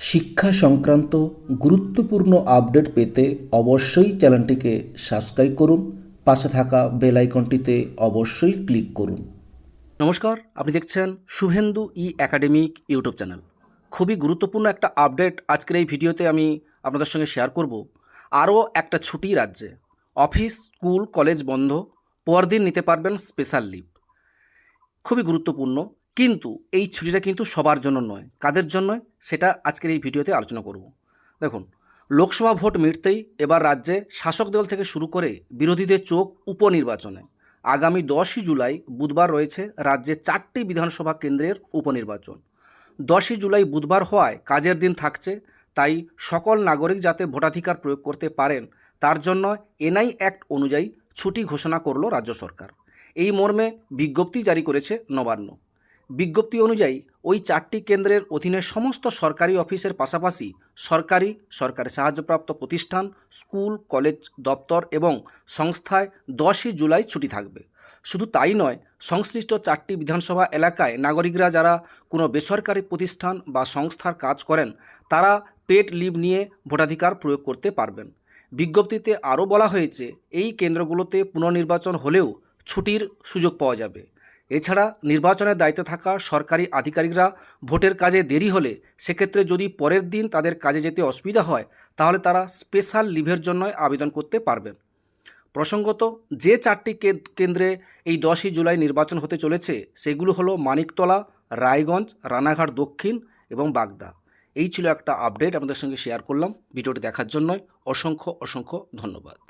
শিক্ষা সংক্রান্ত গুরুত্বপূর্ণ আপডেট পেতে অবশ্যই চ্যানেলটিকে সাবস্ক্রাইব করুন, পাশে থাকা বেল আইকনটিতে অবশ্যই ক্লিক করুন। নমস্কার, আপনি দেখছেন Shubhendu e academic YouTube channel. খুবই গুরুত্বপূর্ণ একটা আপডেট আজকের এই ভিডিওতে আমি আপনাদের সঙ্গে শেয়ার করব। আরও একটা ছুটি রাজ্যে। অফিস, স্কুল, কলেজ বন্ধ, পরদিন নিতে পারবেন স্পেশাল লিভ। খুবই গুরুত্বপূর্ণ। কিন্তু এই ছুটিটা কিন্তু সবার জন্য নয়। কাদের জন্য? সেটা আজকের এই ভিডিওতে আলোচনা করব। দেখুন, লোকসভা ভোট মিটতেই এবার রাজ্যে শাসক দল থেকে শুরু করে বিরোধীদের চোখ উপনির্বাচনে। আগামী দশই জুলাই বুধবার রয়েছে রাজ্যে চারটি বিধানসভা কেন্দ্রের উপনির্বাচন। দশই জুলাই বুধবার হওয়ায় কাজের দিন থাকছে, তাই সকল নাগরিক যাতে ভোটাধিকার প্রয়োগ করতে পারেন, তার জন্য এনআই অ্যাক্ট অনুযায়ী ছুটি ঘোষণা করল রাজ্য সরকার। এই মর্মে বিজ্ঞপ্তি জারি করেছে নবান্ন। বিজ্ঞপ্তি অনুযায়ী, ওই চারটি কেন্দ্রের অধীনে সমস্ত সরকারি অফিসের পাশাপাশি সরকারি সরকারি সাহায্যপ্রাপ্ত প্রতিষ্ঠান, স্কুল, কলেজ, দপ্তর এবং সংস্থায় দশই জুলাই ছুটি থাকবে। শুধু তাই নয়, সংশ্লিষ্ট চারটি বিধানসভা এলাকায় নাগরিকরা যারা কোনো বেসরকারি প্রতিষ্ঠান বা সংস্থার কাজ করেন, তারা পেট লিভ নিয়ে ভোটাধিকার প্রয়োগ করতে পারবেন। বিজ্ঞপ্তিতে আরও বলা হয়েছে, এই কেন্দ্রগুলোতে পুনর্নির্বাচন হলেও ছুটির সুযোগ পাওয়া যাবে। এছাড়া নির্বাচনের দায়িত্বে থাকা সরকারি আধিকারিকরা ভোটের কাজে দেরি হলে সেক্ষেত্রে যদি পরের দিন তাদের কাজে যেতে অসুবিধা হয়, তাহলে তারা স্পেশাল লিভের জন্য আবেদন করতে পারবেন প্রসঙ্গত, যে চারটি কেন্দ্রে এই দশই জুলাই নির্বাচন হতে চলেছে, সেগুলো হলো মানিকতলা, রায়গঞ্জ, রানাঘাট দক্ষিণ এবং বাগদা। এই ছিল একটা আপডেট আমাদের সঙ্গে শেয়ার করলাম। ভিডিওটি দেখার জন্য অসংখ্য অসংখ্য ধন্যবাদ।